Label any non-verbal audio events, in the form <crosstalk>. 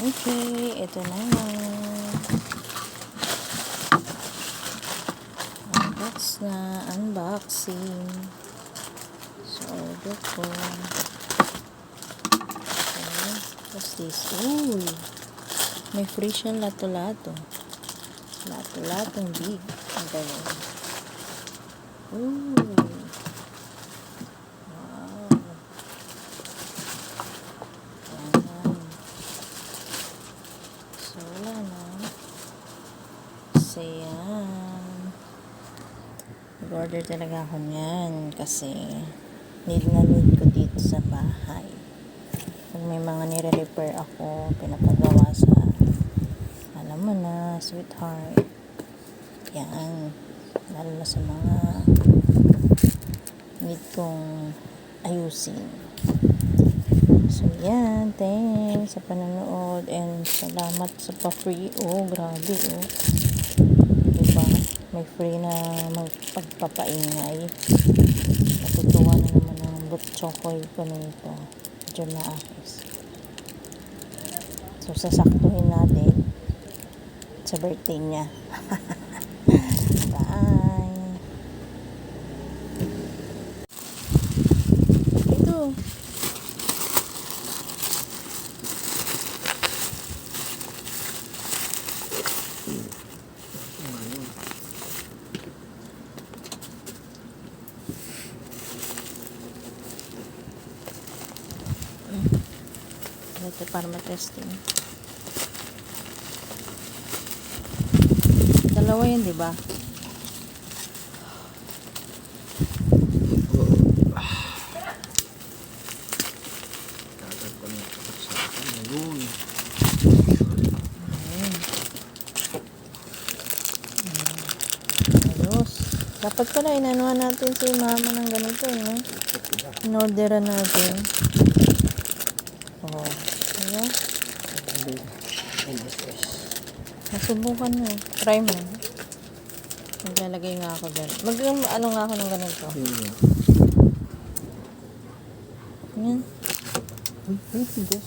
Okay, ito na nga. Unbox na. Unboxing. So, order ko. Okay. What's this? Uy! May free siyang lato-lato. Lato-latong big. Ang ganyan. Ooh. Wow. Ayan. So, wala na. So, yan. Nag-order talaga ako niyan kasi need na need ko dito sa bahay. Pag may mga nire-repair ako, pinapagawa sa alam mo na, sweetheart. Yan. Lalo na sa mga need kong ayusin. So, yan. Thanks sa panonood and salamat sa pa-free. Oh, grabe, oh. May free na magpagpapaingay. Natutuwa na naman ang butchokoy ko nito. Diyan na akis. So, sasaktuhin natin sa birthday niya. <laughs> Bye! Ito. Ito para matesting. Dalawa yun, di ba? Dapat pala inanuhan natin si mama ng ganito, eh, no? In-orderan natin. Oh. Ayan. Nasubukan na. Try mo. Maglalagay nga ako dyan. Mag, ano nga ako ng ganito. Ayun. Ayan. Ay, ay, tigas.